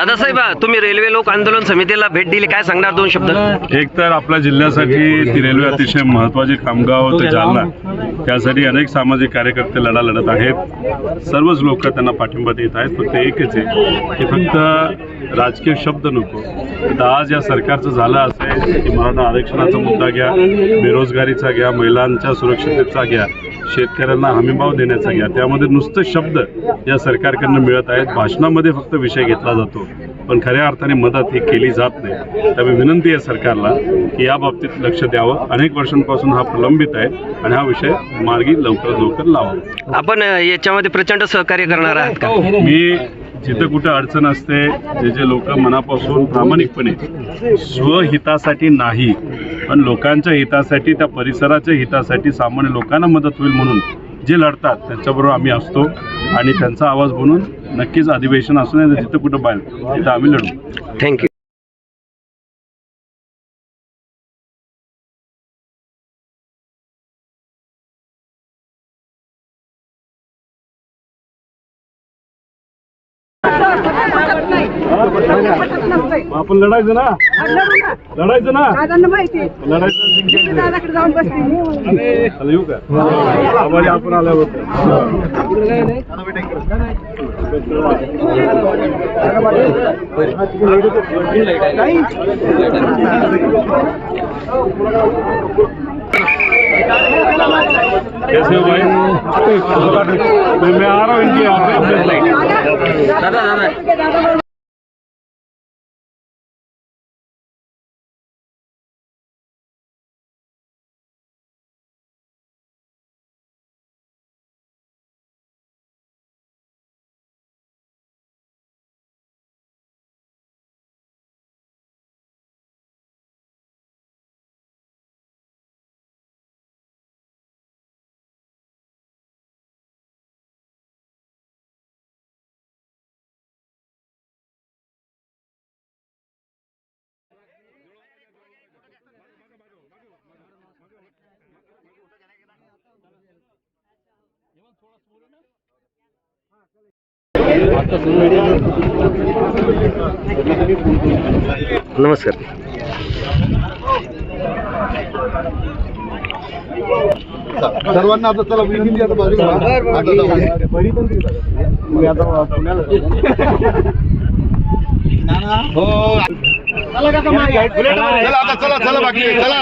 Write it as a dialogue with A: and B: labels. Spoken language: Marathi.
A: दादासाहेब तुम्ही रेल्वे लोक आंदोलन समितीला भेट दिली काय सांगणार दोन शब्द?
B: एक तर आपल्या जिल्ह्यासाठी ती रेल्वे अतिशय महत्वाची खामगाव ते जालना. त्यासाठी अनेक सामाजिक कार्यकर्ते लढा लढत आहेत. सर्वच लोक त्यांना पाठिंबा देत आहेत फक्त एकच आहे की फक्त राजकीय शब्द नको. तर आज या सरकारचं झालं असं आहे की मराठा आरक्षणाचा मुद्दा घ्या बेरोजगारीचा घ्या महिलांच्या सुरक्षिततेचा घ्या शेतकऱ्यांना हमीभाव देण्याचा घ्या. त्यामध्ये नुसतं शब्द या सरकारकडनं मिळत आहेत. भाषणामध्ये फक्त विषय घेतला जातो. पण खऱ्या अर्थाने मदत ही केली जात नाही. त्यामुळे विनंती आहे सरकारला की या बाबतीत लक्ष द्यावं. अनेक वर्षांपासून हा प्रलंबित आहे आणि हा विषय मार्गी लवकरात लवकर लावावा.
A: आपण याच्यामध्ये प्रचंड सहकार्य करणार आहात का?
B: मी जिथं कुठं अडचण असते जे जे लोक मनापासून प्रामाणिकपणे स्वहितासाठी नाही पण लोकांच्या हितासाठी त्या परिसराच्या हितासाठी सामान्य लोकांना मदत होईल म्हणून जे लढतात त्यांच्याबरोबर आम्ही असतो आणि त्यांचा आवाज बनून नक्कीच अधिवेशन असू नये जिथं कुठं बाहेर तिथं आम्ही लढू.
A: थँक्यू
B: आपण लढायचं ना लढायचं ना
C: दादांना माहिती
B: लढायचं
C: दादाकडे जाऊन बसली
B: चला येऊ का आभारी आपण आल्यावर कैसे हो भाई मैं आ रहा हूँ इनकी
A: दादा दादा नमस्कार.
D: सर्वांना आता चला विनंती आता जाऊ. चला आता चला चला बाकी चला.